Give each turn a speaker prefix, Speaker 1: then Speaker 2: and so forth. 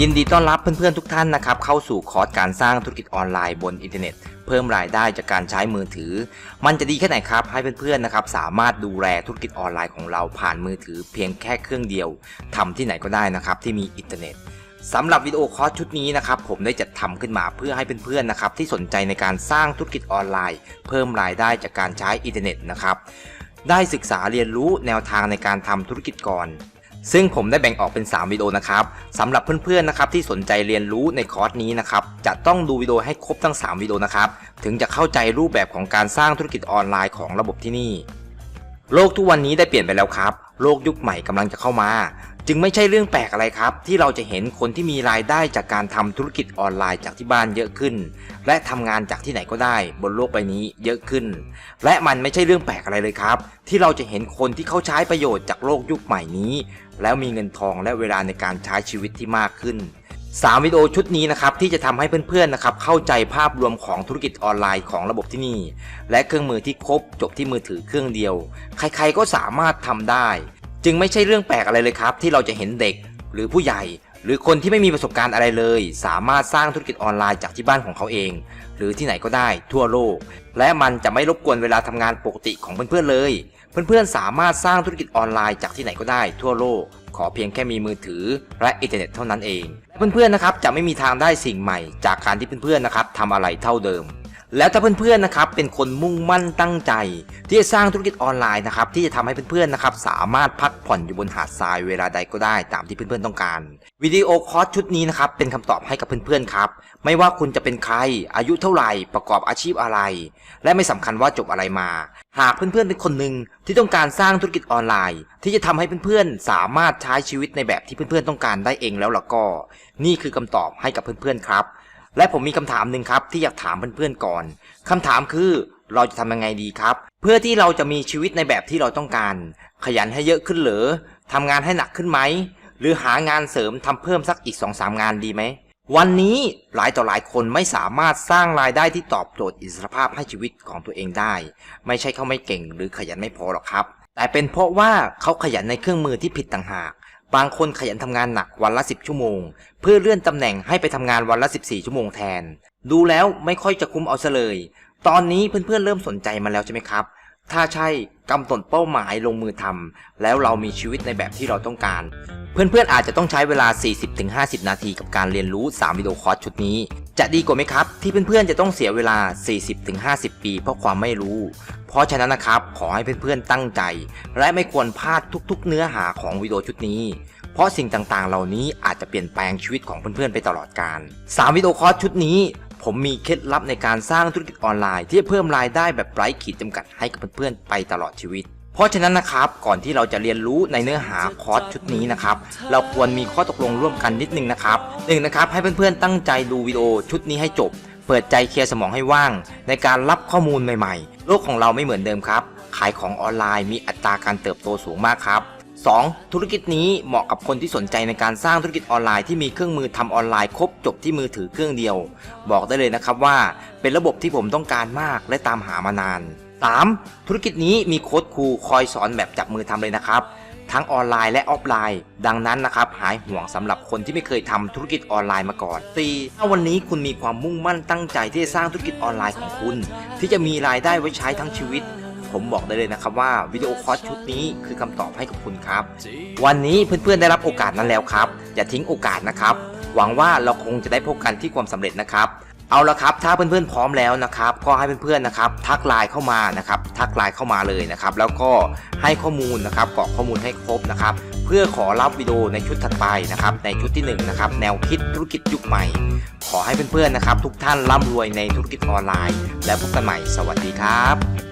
Speaker 1: ยินดีต้อนรับเพื่อนๆทุกท่านนะครับเข้าสู่คอร์สการสร้างธุรกิจออนไลน์บนอินเทอร์เน็ต เพิ่มรายได้จากการใช้มือถือ มันจะดีแค่ไหนครับให้เพื่อนๆนะครับสามารถดูแลธุรกิจออนไลน์ของเราผ่านมือถือ เพียงแค่เครื่องเดียวทำที่ไหนก็ได้นะครับที่มีอินเทอร์เน็ตสำหรับวิดีโอคอร์สชุดนี้นะครับผมได้จัดทำขึ้นมาเพื่อให้เพื่อนๆนะครับที่สนใจในการสร้างธุรกิจออนไลน์ เพิ่มรายได้จากการใช้อินเทอร์เน็ตนะครับได้ศึกษาเรียนรู้แนวทางในการทำธุรกิจก่อน ซึ่งผมได้แบ่งออกเป็น 3 วิดีโอนะครับสำหรับเพื่อนๆนะครับที่สนใจเรียนรู้ในคอร์สนี้นะครับจะต้องดูวิดีโอให้ครบทั้ง 3 วิดีโอนะครับถึงจะเข้าใจรูปแบบของการสร้างธุรกิจออนไลน์ของระบบที่นี่ โลกทุกวันนี้ได้เปลี่ยนไปแล้วครับ โลกยุคใหม่กำลังจะเข้ามา จึงไม่ใช่เรื่องแปลกอะไรครับ ที่เราจะเห็นคนที่มีรายได้จากการทำธุรกิจออนไลน์จากที่บ้านเยอะขึ้น และทำงานจากที่ไหนก็ได้ บนโลกใบนี้เยอะขึ้น และมันไม่ใช่เรื่องแปลกอะไรเลยครับ ที่เราจะเห็นคนที่เขาใช้ประโยชน์จากโลกยุคใหม่นี้ แล้วมีเงินทองและเวลาในการใช้ชีวิตที่มากขึ้น3วิดีโอชุดนี้นะครับที่จะทำให้เพื่อนๆนะครับเข้าใจภาพรวมของธุรกิจออนไลน์ของระบบที่นี่ และเครื่องมือที่ครบจบที่มือถือเครื่องเดียว ใครๆก็สามารถทำได้ จึงไม่ใช่เรื่องแปลกอะไรเลยครับ ที่เราจะเห็นเด็กหรือผู้ใหญ่ หรือคนที่ไม่มีประสบการณ์อะไรเลย สามารถสร้างธุรกิจออนไลน์จากที่บ้านของเขาเอง หรือที่ไหนก็ได้ทั่วโลก และมันจะไม่รบกวนเวลาทำงานปกติของเพื่อนๆเลย เพื่อนๆสามารถสร้างธุรกิจออนไลน์จากที่ไหนก็ได้ทั่วโลก ขอเพียงแค่มีมือถือและอินเทอร์เน็ตเท่านั้นเอง เพื่อนๆนะครับจะไม่มีทางได้สิ่งใหม่ จากการที่เพื่อนๆนะครับทำอะไรเท่าเดิม แล้วถ้าเพื่อนๆนะครับเป็นคนมุ่งมั่นตั้งใจ ที่จะสร้างธุรกิจออนไลน์นะครับที่จะทำให้เพื่อนๆนะครับสามารถพักผ่อนอยู่บนหาดทรายเวลาใดก็ได้ตามที่เพื่อนๆต้องการวิดีโอคอร์สชุดนี้นะครับเป็นคำตอบให้กับเพื่อนๆครับไม่ว่าคุณจะเป็นใคร อายุเท่าไหร่ประกอบอาชีพอะไร และไม่สำคัญว่าจบอะไรมา หากเพื่อนๆเป็นคนหนึ่งที่ต้องการสร้างธุรกิจออนไลน์ ที่จะทำให้เพื่อนๆสามารถใช้ชีวิตในแบบที่เพื่อนๆต้องการได้เองแล้วล่ะก็ นี่คือคำตอบให้กับเพื่อนๆครับ และผมมีคำถามหนึ่งครับที่อยากถามเพื่อนๆก่อนคำถามคือเราจะทำยังไงดีครับ เพื่อที่เราจะมีชีวิตในแบบที่เราต้องการ ขยันให้เยอะขึ้นหรือทำงานให้หนักขึ้นไหมหรือหางานเสริมทำเพิ่มสักอีก2อสางานดีไหมวันนี้หลายต่อหลายคนไม่สามารถสร้างรายได้ที่ตอบโจทย์อิสรภาพให้ชีวิตของตัวเองได้ ไม่ใช่เขาไม่เก่งหรือขยันไม่พอหรอกครับ แต่เป็นเพราะว่าเขาขยันในเครื่องมือที่ผิดต่างหาก บางคนขยันทำงานหนักวันละ 10 ชั่วโมง เพื่อเลื่อนตำแหน่งให้ไปทำงานวันละ 14 ชั่วโมงแทน ดูแล้วไม่ค่อยจะคุ้มเอาซะเลย ตอนนี้เพื่อนๆเริ่มสนใจมาแล้วใช่ไหมครับ ถ้าใช่กำหนดเป้าหมายลงมือทำแล้วเรามีชีวิตในแบบที่เราต้องการ เพื่อนๆอาจจะต้องใช้เวลา 40-50 นาทีกับการเรียนรู้ 3 วิดีโอคอร์สชุดนี้ จะดีกว่าไหมครับ ที่เพื่อนๆจะต้องเสียเวลา 40-50 ปี เพราะความไม่รู้ เพราะฉะนั้นนะครับ ขอให้เพื่อนๆตั้งใจ และไม่ควรพลาดทุกๆ เนื้อหาของวิดีโอชุดนี้ เพราะสิ่งต่างๆ เหล่านี้อาจจะเปลี่ยนแปลงชีวิตของเพื่อนๆไปตลอดกาล3วิดีโอคอร์สชุดนี้ ผมมีเคล็ดลับในการสร้างธุรกิจออนไลน์ที่จะเพิ่มรายได้แบบไร้ขีดจำกัดให้กับเพื่อนๆไปตลอดชีวิต เพราะฉะนั้นนะครับก่อนที่เราจะเรียนรู้ในเนื้อหาคอร์สชุดนี้นะครับเราควรมีข้อตกลงร่วมกันนิดนึงนะครับหนึ่งนะครับให้เพื่อนๆตั้งใจดูวิดีโอชุดนี้ให้จบ เปิดใจเคลียร์สมองให้ว่าง ในการรับข้อมูลใหม่ๆ โลกของเราไม่เหมือนเดิมครับ ขายของออนไลน์มีอัตราการเติบโตสูงมากครับ 2. ธุรกิจนี้เหมาะกับคนที่สนใจในการสร้างธุรกิจออนไลน์ที่มีเครื่องมือทำออนไลน์ครบจบที่มือถือเครื่องเดียว บอกได้เลยนะครับว่าเป็นระบบที่ผมต้องการมากและตามหามานาน 3. ธุรกิจนี้มีโค้ดครูคอยสอนแบบจับมือทำเลยนะครับ ทั้งออนไลน์และออฟไลน์ ดังนั้นนะครับหายห่วงสำหรับคนที่ไม่เคยทำธุรกิจออนไลน์มาก่อน 4. ถ้าวันนี้คุณมีความมุ่งมั่นตั้งใจที่จะสร้างธุรกิจออนไลน์ของคุณ ที่จะมีรายได้ไว้ใช้ทั้งชีวิตผมบอกได้เลยนะครับว่าวิดีโอคอร์สชุดนี้คือคำตอบให้กับคุณครับ วันนี้เพื่อนๆได้รับโอกาสนั้นแล้วครับ อย่าทิ้งโอกาสนะครับ หวังว่าเราคงจะได้พบกันที่ความสำเร็จนะครับ เอาละครับถ้าเพื่อนๆพร้อมแล้วนะครับ ก็ให้เพื่อนๆนะครับ ทักไลน์เข้ามานะครับ ทักไลน์เข้ามาเลยนะครับ แล้วก็ให้ข้อมูลนะครับกรอกข้อมูลให้ครบนะครับ เพื่อขอรับวิดีโอในชุดถัดไปนะครับ ในชุดที่หนึ่งนะครับแนวคิดธุรกิจยุคใหม่ ขอให้เพื่อนๆนะครับ ทุกท่านร่ำรวยในธุรกิจออนไลน์ แล้วพบกันใหม่สวัสดีครับ